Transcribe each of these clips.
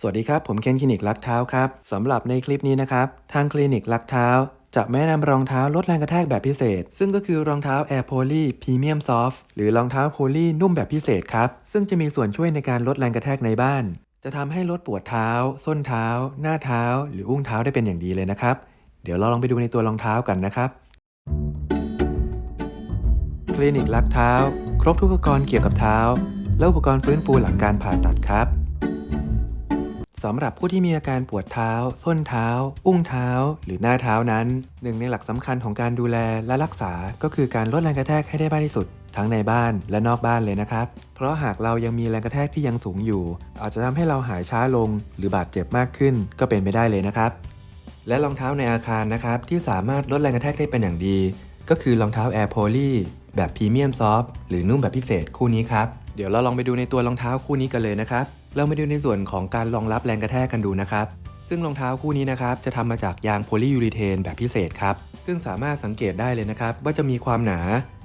สวัสดีครับ ผมเคนคลินิกลักเท้าครับสำหรับในคลิปนี้นะครับ ทางคลินิกลักเท้า จะแนะนำรองเท้าลดแรงกระแทกแบบพิเศษ ซึ่งก็คือรองเท้า Air Poly Premium Soft หรือรองเท้าโพลีนุ่มแบบพิเศษครับ ซึ่งจะมีส่วนช่วยในการลดแรงกระแทกในบ้าน จะทำให้ลดปวดเท้า ส้นเท้า หน้าเท้า หรืออุ้งเท้าได้เป็นอย่างดีเลยนะครับ เดี๋ยวเราลองไปดูในตัวรองเท้ากันนะครับคลินิกลักเท้า ครบทุกอุปกรณ์เกี่ยวกับเท้า และอุปกรณ์ฟื้นฟูหลังการผ่าตัดครับ สำหรับผู้ที่มีอาการปวดเท้า ส้นเท้า อุ้งเท้า หรือหน้าเท้านั้น หนึ่งในหลักสำคัญของการดูแลและรักษา ก็คือการลดแรงกระแทกให้ได้มากที่สุด ทั้งในบ้านและนอกบ้านเลยนะครับ เพราะหากเรายังมีแรงกระแทกที่ยังสูงอยู่ อาจจะทำให้เราหายช้าลง หรือบาดเจ็บมากขึ้นก็เป็นไปได้เลยนะครับ และรองเท้าในอาคารนะครับที่สามารถลดแรงกระแทกได้เป็นอย่างดี ก็คือรองเท้า Air Poly แบบพรีเมียมซอฟหรือนุ่มแบบพิเศษคู่นี้ครับ เดี๋ยวเราลองไปดูในตัวรองเท้าคู่นี้กันเลยนะครับ เรามาดูในส่วนของการรองรับแรงกระแทกกันดูนะครับ ซึ่งรองเท้าคู่นี้นะครับจะทำมาจากยางโพลียูรีเทนแบบพิเศษครับ ซึ่งสามารถสังเกตได้เลยนะครับ ว่าจะมีความหนา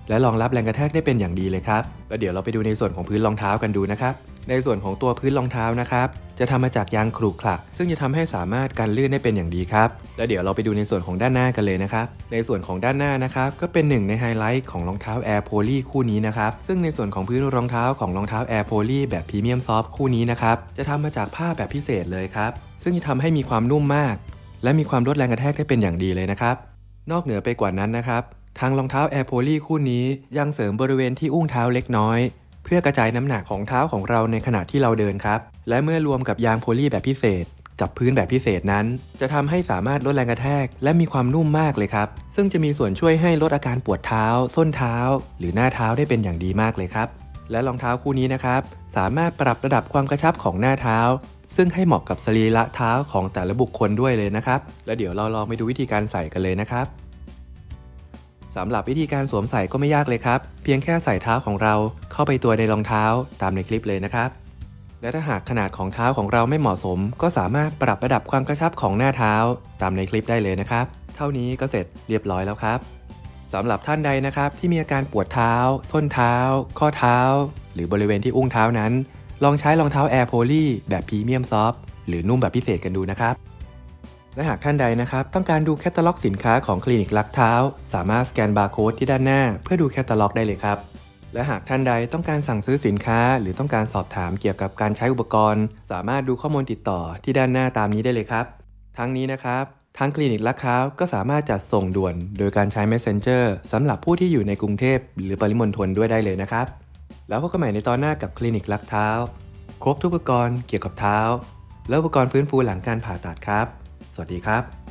และรองรับแรงกระแทกได้เป็นอย่างดีเลยครับ แล้วเดี๋ยวเราไปดูในส่วนของพื้นรองเท้ากันดูนะครับ ในส่วนของตัวพื้นรองเท้านะครับ จะทำมาจากยางขรุขระซึ่งจะทำให้สามารถกันลื่นได้เป็นอย่างดีครับแล้วเดี๋ยวเราไปดูในส่วนของด้านหน้ากันเลยนะครับ ในส่วนของด้านหน้านะครับก็เป็นหนึ่งในไฮไลท์ของรองเท้า Air Poly คู่นี้นะครับซึ่งในส่วนของพื้นรองเท้าของรองเท้า Air Poly แบบพรีเมียมซอฟคู่นี้นะครับจะทำมาจากผ้าแบบพิเศษเลยครับซึ่งจะทำให้มีความนุ่มมาก และมีความลดแรงกระแทกได้เป็นอย่างดีเลยนะครับนอกเหนือไปกว่านั้นนะครับทางรองเท้า Air Poly คู่นี้ยังเสริมบริเวณที่อุ้งเท้าเล็กน้อย เพื่อกระจายน้ำหนักของเท้าของเราในขณะที่เราเดินครับ และเมื่อรวมกับยางโพลีแบบพิเศษ กับพื้นแบบพิเศษนั้น จะทำให้สามารถลดแรงกระแทก และมีความนุ่มมากเลยครับ ซึ่งจะมีส่วนช่วยให้ลดอาการปวดเท้า ส้นเท้า หรือหน้าเท้าได้เป็นอย่างดีมากเลยครับ และรองเท้าคู่นี้นะครับ สามารถปรับระดับความกระชับของหน้าเท้า ซึ่งให้เหมาะกับสรีระเท้าของแต่ละบุคคลด้วยเลยนะครับ แล้วเดี๋ยวเราลองไปดูวิธีการใส่กันเลยนะครับ สำหรับวิธีการสวมใส่ก็ไม่ยากเลยครับ เพียงแค่ใส่เท้าของเราเข้าไปตัวในรองเท้าตามในคลิปเลยนะครับ และถ้าหากขนาดของเท้าของเราไม่เหมาะสม ก็สามารถปรับระดับความกระชับของหน้าเท้าตามในคลิปได้เลยนะครับ เท่านี้ก็เสร็จเรียบร้อยแล้วครับสำหรับท่านใดนะครับที่มีอาการปวดเท้า ส้นเท้า ข้อเท้า หรือบริเวณที่อุ้งเท้านั้น ลองใช้รองเท้า Air Poly แบบพรีเมียมซอฟหรือนุ่มแบบพิเศษกันดูนะครับ และหากท่านใดนะครับ ต้องการดูแคตตาล็อกสินค้าของคลินิกลักเท้า สามารถสแกนบาร์โค้ดที่ด้านหน้า เพื่อดูแคตตาล็อกได้เลยครับ และหากท่านใดต้องการสั่งซื้อสินค้า หรือต้องการสอบถามเกี่ยวกับการใช้อุปกรณ์ สามารถดูข้อมูลติดต่อที่ด้านหน้าตามนี้ได้เลยครับ ทั้งนี้นะครับทางคลินิกลักเท้าก็สามารถจัดส่งด่วน โดยการใช้ Messenger สำหรับผู้ที่อยู่ในกรุงเทพหรือปริมณฑลด้วยได้เลยนะครับ แล้วพบกันใหม่ในตอนหน้ากับคลินิกลักเท้า ครบทุกอุปกรณ์เกี่ยวกับเท้า และอุปกรณ์ฟื้นฟูหลังการผ่าตัดครับ วัสดีครับ